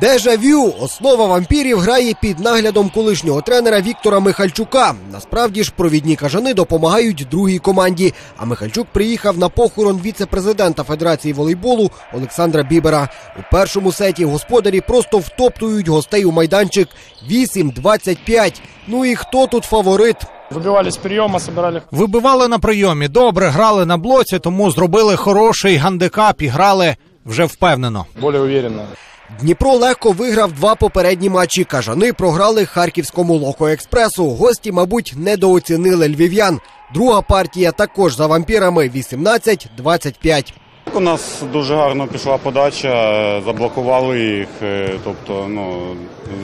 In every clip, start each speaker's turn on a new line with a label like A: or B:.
A: Дежавю основа вампірів грає під наглядом колишнього тренера Віктора Михальчука. Насправді ж провідні кажани допомагають другій команді. А Михальчук приїхав на похорон віце-президента Федерації волейболу Олександра Бібера. У першому сеті господарі просто втоптують гостей у майданчик 8-25. Ну і хто тут фаворит?
B: Выбивали с приема, собирали
C: Вибивали на прийомі, добре грали на блоці, тому зробили хороший гандикап і грали вже впевнено.
B: более уверенно.
A: Дніпро легко виграв два попередні матчі. Кажани програли харківському локо експресу. Гості, мабуть, недооцінили львів'ян. Друга партія також за вампірами 18-25.
D: У нас дуже гарно пішла подача, е, заблокували їх, е, тобто ну,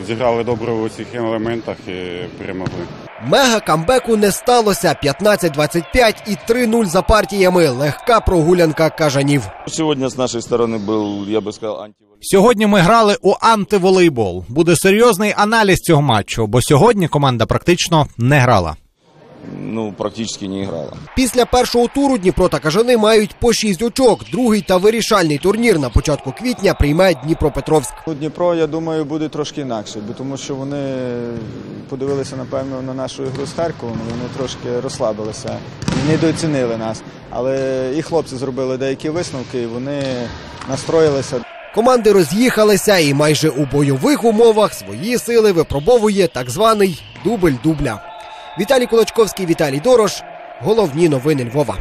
D: зіграли добре у всіх елементах і перемогли.
A: Мега камбеку не сталося. 15-25 і 3-0 за партіями. Легка прогулянка кажанів.
E: Сегодня с нашей стороны был, я бы сказал, антиволейбол.
C: Сьогодні ми грали у антиволейбол. Буде серйозний аналіз цього матчу, бо сьогодні команда практично не грала.
E: Ну, практически не играла.
A: Після першого туру Дніпро та кажани мають по 6 очок. Другий та вирішальний турнір на початку квітня прийме Дніпропетровськ.
F: У Дніпро, я думаю, буде трошки інакше, бо тому що вони подивилися, напевно, на нашу ігру з Харковом, вони трошки розслабилися і недооцінили нас. Але і хлопці зробили деякі висновки, і вони настроїлися.
A: Команди роз'їхалися і майже у бойових умовах свої сили випробовує так званий дубль дубля. Віталій Кулачковський, Віталій Дорош. Головні новини Львова.